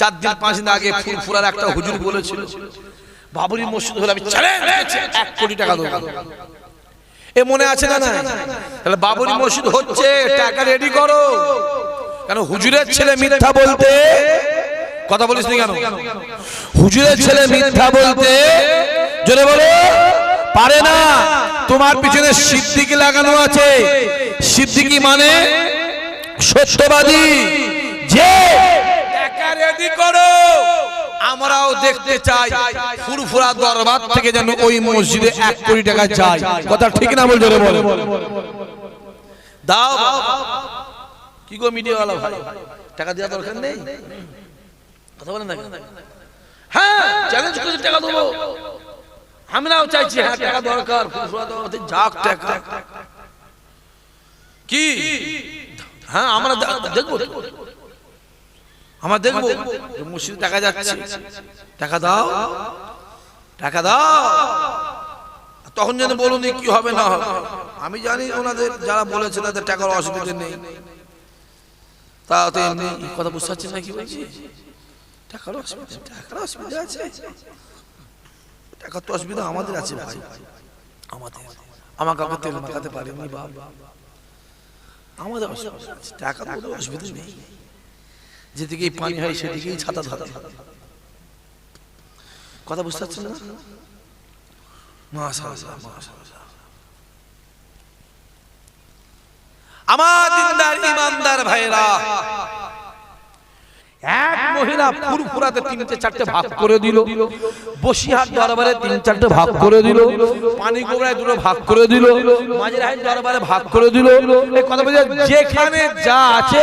চার দিন, পাঁচ দিন আগে ফুরফুরার একটা হুজুর বলেছিল, বাবরি মসজিদ হলে আমি এক কোটি টাকা দেবো। এ মনে আছে না না তাহলে বাবরি মসজিদ হচ্ছে, টাকা রেডি করো। কেন হুজুরের ছেলে মিথ্যা বলতে কথা বলিস নি কেন? হুজুরের ছেলে মিথ্যা বলতে জোরে বলো। পারে না। তোমার পিছনে সিদ্দিকি লাগানো আছে। সিদ্দিকি মানে সত্যবাদী। যে রেডি করো। আমরাও দেখতে চাই ফুরফুরা দরবার থেকে যেন ওই মসজিদে এক কোটি টাকা যায়। কথা ঠিক না বল জোরে দাও। কি গো মিডিয়াওয়ালা ভাই? টাকা দেওয়া দরকার নেই? কথা বলেন না হ্যাঁ চ্যালেঞ্জ করে টাকা দেবো। আমরাও চাইছি হ্যাঁ টাকা দরকার ফুরফুরা দরবার থেকে যাক টাকা। কি? হ্যাঁ আমরা দে- দেখব আমরা দেখব যে মসজিদে টাকা যাচ্ছে। টাকা দাও। টাকা দাও। তখন যেন বলুন কি হবে না হবে। আমি জানি ওনাদের যারা বলেছে তাদের টাকার অসুবিধা নেই। তা তো এমনি কথা বুঝতে পারছেন না কি বলছি? টাকার অসুবিধা টাকার অসুবিধা আছে। টাকার তো অসুবিধা আমাদের আছে ভাই। আমাদের। আমার কাউকে তেল মাখাতে পারিনি বাবা আমাদের অসুবিধা টাকা অসুবিধা নেই। যেদিকেই পানি হয় সেদিকেই ছাতা ধরে। কথা বুঝতে পারছেন না? মাশাআল্লাহ, মাশাআল্লাহ। আমার দিনদার ইমানদার ভাইরা এক মহিলা ফুরফুরাতে তিনটে চারটে ভাগ করে দিল বসিহাট দরবারে তিন চারটে ভাগ করে দিল পানি গোবরায় দুটো ভাগ করে দিল মাঝেরহাট দরবারে ভাগ করে দিল এই কথা বলছে যেখানে যা আছে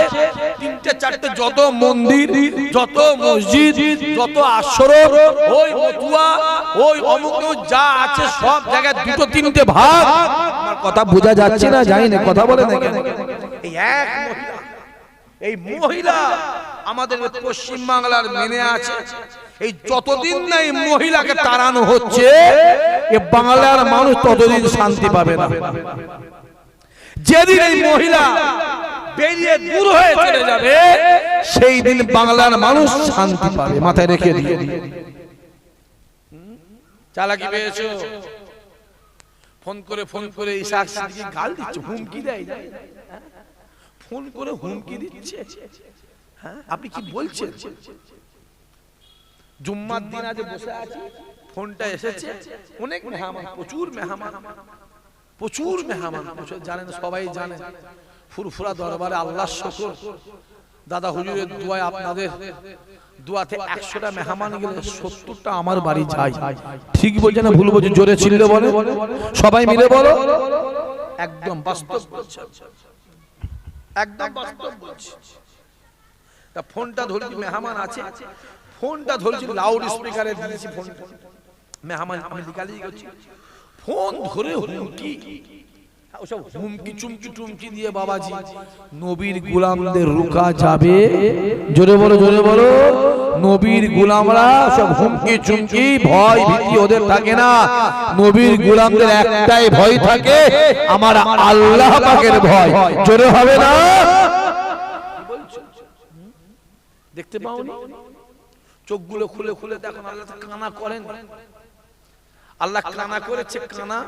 তিনটে চারটে যত মন্দির যত মসজিদ যত আশ্রম ওই মতুয়া ওই অমুক যা আছে সব জায়গায় দুটো তিনটে ভাগ। কথা বোঝা যাচ্ছে না জানি না কথা বলে না কেন? এই এক মহিলা এই মহিলা আমাদের পশ্চিম বাংলার মেনে আছে। এই যতদিন না এই মহিলাকে তাড়ানো হচ্ছে এ বাংলার মানুষ ততদিন শান্তি পাবে না। যেদিন এই মহিলা বেরিয়ে দূর হয়ে চলে যাবে সেই দিন বাংলার মানুষ শান্তি পাবে। মাথায় রেখে দিয়ে চালাকি পেয়েছ ফোন করে ফোন করে ইসাক সিদ্দিকী গাল দিচ্ছে হুমকি দেয়? ফোন করে হুমকি দিচ্ছে। হ্যাঁ আপনি কি বলছেন? জুম্মার দিন আজ বসে আছি ফোনটা এসেছে। অনেক মেহমান প্রচুর মেহমান প্রচুর মেহমান। প্রচুর জানেন সবাই জানেন ফুরফুরা দরবারে আল্লাহ শকর। দাদা হুজুরের দোয়ায় আপনাদের দোয়াতে একশোটা মেহমান গেলে সত্তরটা আমার বাড়ি যায়। ঠিক বলছে না ভুল বলছে? জোরে ছিল বলে। সবাই মিলে বলো। একদম বাস্তব একদম বাস্তব বলছি। তা ফোনটা ধরছি, মেহমান আছে। ফোনটা ধরছি লাউড স্পিকারে দিয়েছি ফোন মেহমান, আমি লিখালি করছি ফোন ধরে হুমকি ওসব হুমকি চুমকি টুমকি দিয়ে বাবাজি। নবীর গোলামদের রুকা যাবে। জোরে বলো জোরে বলো। নবীর গোলামরা সব হুমকি চুমকি ভয় ভীতি ওদের থাকে না। নবীর গোলামদের একটাই ভয় থাকে আমার আল্লাহ পাকের ভয়। জোরে হবে না? দেখতে পাওনি? চোখগুলো খুলে খুলে দেখুন আল্লাহ কানা করেন। আল্লাহ কানা করেছে কানা।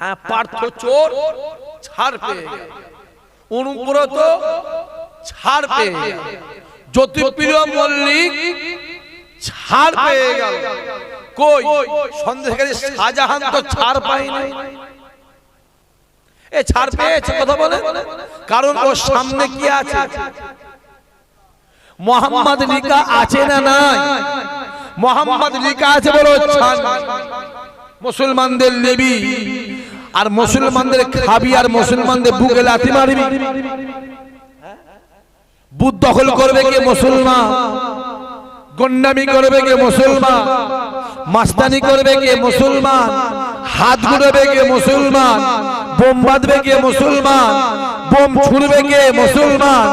হ্যাঁ পার্থ চোর ছাড় পেয়ে গেল অনুব্রত ছাড় পেয়ে গেল জ্যোতিপ্রিয় মল্লিক ছাড় পেয়ে গেল কই? সন্দেহকারী শাহজাহান তো ছাড় পায়নি। এ ছাড় পেয়েছে কথা বলে? কারণ ওর সামনে কি আছে? মোহাম্মদ লিখা আছে না নাই? মোহাম্মদ লিকা আছে বলো মুসলমানদের নেবি আর মুসলমানদের খাবি আর মুসলমানদের বুকে লাথি মারবি। বুধ দখল করবে কে মুসলমান? গন্ডামি করবে কে মুসলমান? মাস্তানি করবে কে মুসলমান? হাত ঘুরবে কে মুসলমান? বোম বাঁধবে কে মুসলমান? বোম ছুড়বে কে মুসলমান?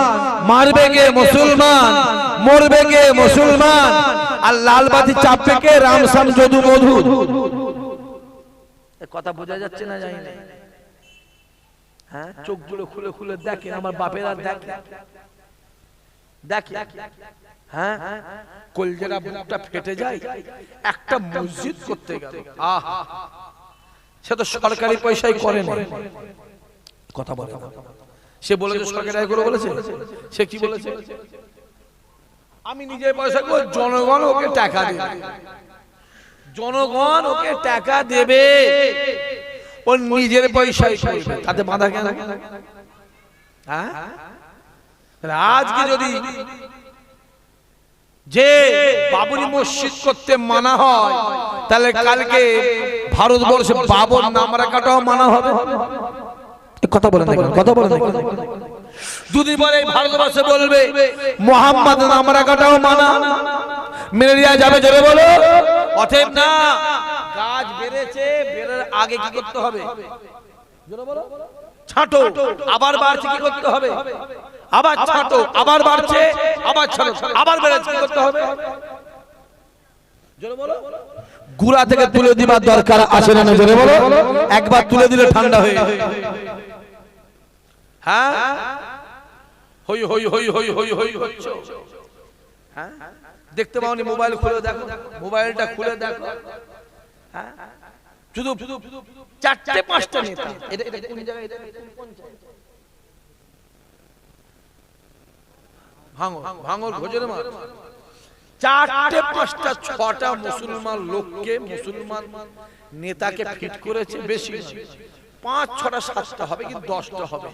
মারবে কে মুসলমান? মরবে কে মুসলমান? আর লাল বাতি চাপবে কে? রামসাম যদু মধু। কথা বোঝা যাচ্ছে না জানি না। হ্যাঁ? চোখগুলো খুলে খুলে দেখেন, আমার বাপেরা দেখে দেখে হ্যাঁ? কলজেরা বুকটা ফেটে যায়, একটা মসজিদ করতে গেল। আহ! সে তো সরকারি পয়সায় করে না। কথা বলে সে বলেছে সরকারি আয় করে বলেছে। সে কি বলেছে? আমি নিজের পয়সা করে জনগণ ওকে টাকা দেবে জনগণ ওকে টাকা দেবে। ও নিজের পয়সায় করবে। তাতে বাধা কেন? হ্যাঁ? আজকে যদি যে বাবরি মসজিদ করতে মানা হয় তাহলে কালকে ভারতবর্ষে বাবর নাম রাখাটাও মানা হবে। কথা বলেন কথা বলেন কেন? দুদিন পরে ভারতবর্ষে বলবে মোহাম্মদ নাম রাখাটাও মানা। মেনে। নেওয়া যাবে জোরে বলো। অতএব না। গাছ বেড়েছে বেড়ার আগে কি করতে হবে? বলো। ছাঁটো আবার বাড়ছে কি করতে হবে? আবার ছাঁটো আবার বাড়ছে আবার ছাঁটো আবার বেড়েছে কি করতে হবে? গুড়া থেকে তুলে দিবার দরকার আছে না জোরে বলো। একবার তুলে দিলে ঠান্ডা হয়ে যাবে। হ্যাঁ? হই হই হই হই হই হই হচ্ছে। হ্যাঁ? দেখতে পাওনি মোবাইল খুলে দেখো মোবাইলটা খুলে দেখো। হ্যাঁ? শুধু চারটে পাঁচটা নেতা। এটা এটা কোন জায়গায় এটা কোন ভাঙর ভাঙর ভোজের মাঠ। চারটে পাঁচটা ছটা মুসলমান লোককে মুসলমান নেতাকে ফিট করেছে বেশি। পাঁচ ছটা সাতটা হবে কি দশটা হবে।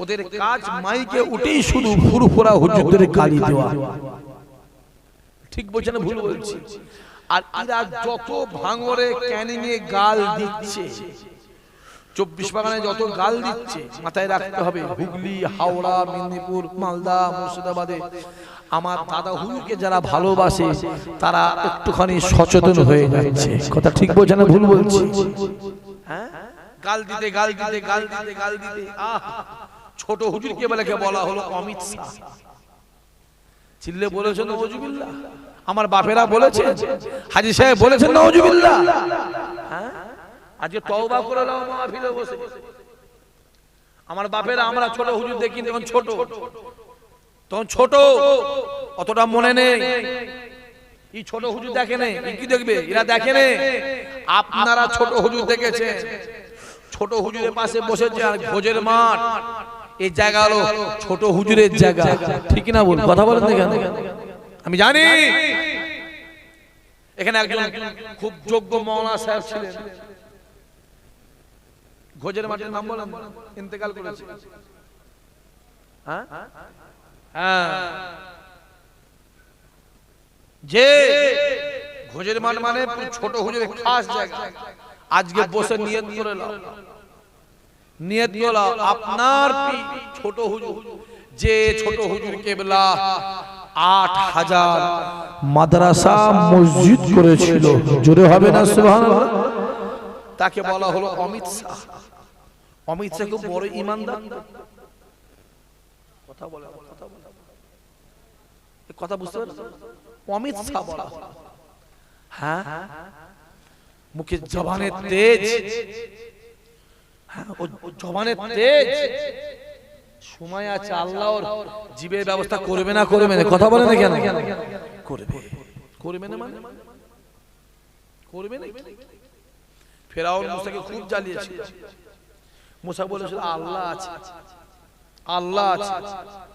ওদের কাজ মাইকে উঠেই শুধু ফুরফুরা হুজুরদের গালি দেওয়া। ঠিক বলছে না ভুল বলছি। আর এরা যত ভাঙরে ক্যানিং এ গাল দিচ্ছে চব্বিশ বাগানে যত গাল দিচ্ছে মাথায় রাখতে হবে হুগলি হাওড়া মেদিনীপুর মালদা মুর্শিদাবাদে। আমার দাদা হুজুরকে যারা ভালোবাসে তারা একটুখানি সচেতন হয়ে যাচ্ছে। কথা ঠিক বলছে না ভুল বলছি। হ্যাঁ? গাল দিতে গাল দিতে গাল দিতে গাল দিতে। আহ! ছোট হুজুরকে বলে বলা হলো অমিত শাহ। চিল্লে বলেছেন নজুবিল্লাহ আমার বাপেরা বলেছে হাজি সাহেব বলেছেন নজুবিল্লাহ হ্যাঁ? আজকে তওবা করে নাও মাহফিলে বসে। আমার বাপেরা আমরা ছোট হুজুর দেখি তখন ছোট। তখন ছোট। অতটা মনে নেই। এই ছোট হুজুর দেখে নেই। ই কি দেখবে? এরা দেখে নেই। আপনারা ছোট হুজুর দেখেছেন। ছোট হুজুরের পাশে বসেছে আর ভোজের মাঠ। এই জায়গা হলো ছোট হুজুরের জায়গা। ঠিক না বল কথা বলেন না আমি জানি। এখানে একজন খুব যোগ্য মৌলানা সাহেব ছিলেন। ভোজের মাঠের নাম বলেন? ইন্তেকাল করেছে হ্যাঁ? হ্যাঁ। যে ভোজের মাঠ মানে ছোট হুজুরের খাস জায়গা। আজকে বসে নিয়ত করে নিয়ত করে আপনার ছোট হুজুর। যে ছোট হুজুর কেবলা আট হাজার মাদ্রাসা মসজিদ করেছিল। জোরে হবে না সুবহানাল্লাহ? তাকে বলা হলো অমিত শাহ। অমিত শাহ খুব বড় ইমানদার। কথা বলে কথা বলে। কথা বুঝতে পারছ অমিত শাহ বলা হয়। হ্যাঁ? মুখে জবানের তেজ। ও- জবানের তেজ। সময় আছে আল্লাহ ওর জীবের ব্যবস্থা করবে না করবে না। কথা বলে না কেন? করবে। করবে। না মানে? করবে না? ফেরাউন মুসাকে খুব জ্বালিয়েছে মুসা বলেছিল আল্লাহ আছে। আল্লাহ আছে।